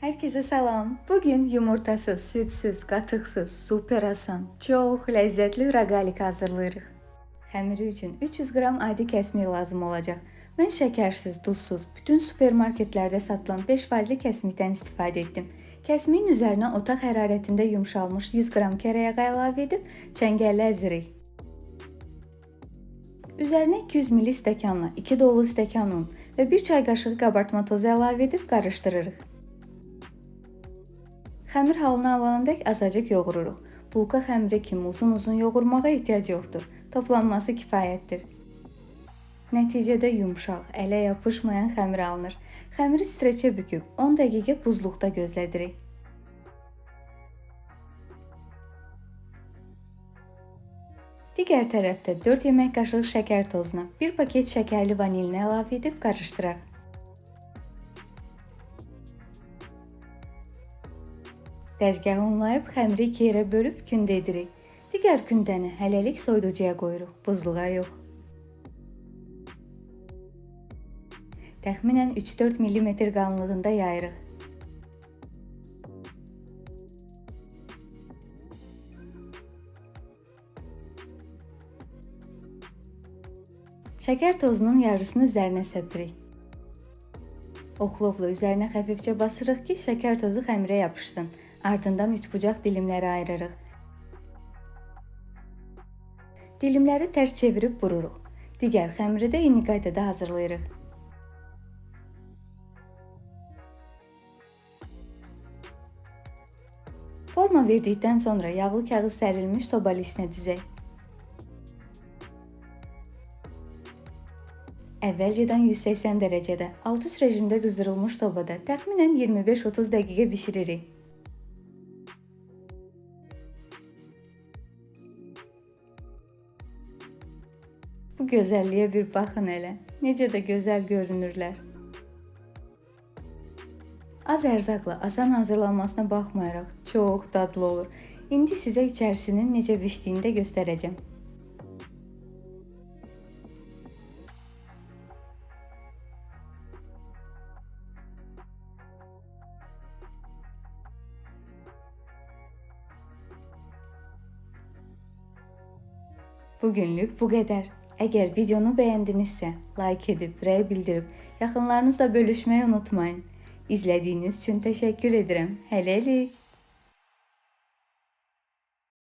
Herkese salam. Bugün yumurtasız, sütsüz, qatıqsız, super asan, çox ləzzətli raqalik hazırlayırıq. Xəmiri üçün 300 qram adi kəsmik lazım olacaq. Mən şəkərsiz, duzsuz, bütün supermarketlərdə satılan 5%li kəsmikdən istifadə etdim. Kəsmiyin üzərinə otaq hərarətində yumşalmış 100 qram kərə yağı əlavə edib çəngəllə əzirik. Üzərinə 200 ml stəkanla 2 dolu stəkan un və 1 çay qaşığı qabartma tozu əlavə edib qarışdırırıq. Xəmir halına alanadək azacıq yoğururuq. Bulka xəmiri kimi uzun-uzun yoğurmağa ehtiyac yoxdur. Toplanması kifayətdir. Nəticədə yumşaq, ələ yapışmayan xəmir alınır. Xəmiri streçə büküb 10 dəqiqə buzluqda gözlədirik. Digər tərəfdə 4 yemək qaşığı şəkər tozuna, 1 paket şəkərli vanilini əlavə edib qarışdıraq. Dəzgahı unlayıb xəmiri iki yerə bölüb kündə edirik. Digər kündəni hələlik soyuducuya qoyuruq, buzluğa yox. Təxminən 3-4 mm qalınlığında yayırıq. Şəkər tozunun yarısını üzərinə səpirik. Oxlovla üzərinə xəfifcə basırıq ki, şəkər tozu xəmirə yapışsın. Ardından üçbucaq dilimlərə ayırırıq. Dilimləri tərs çevirib bururuq. Digər xəmiri də eyni qaydada hazırlayırıq. Forma verdikdən sonra yağlı kağız sərilmiş soba listinə düzək. Əvvəlcədən 180 dərəcədə alt üst rejimdə qızdırılmış sobada təxminən 25-30 dəqiqə bişiririk. Bu gözəlliyə bir baxın elə. Necə də gözəl görünürlər. Az ərzaqla asan hazırlanmasına baxmayaraq çox dadlı olur. İndi sizə içərisinin necə bişdiyini də göstərəcəm. Bugünlük bu qədər. Əgər videonu bəyəndinizsə, like edib, rəy bildirib, yaxınlarınızla bölüşməyi unutmayın. İzlədiyiniz üçün təşəkkür edirəm. Hələlik.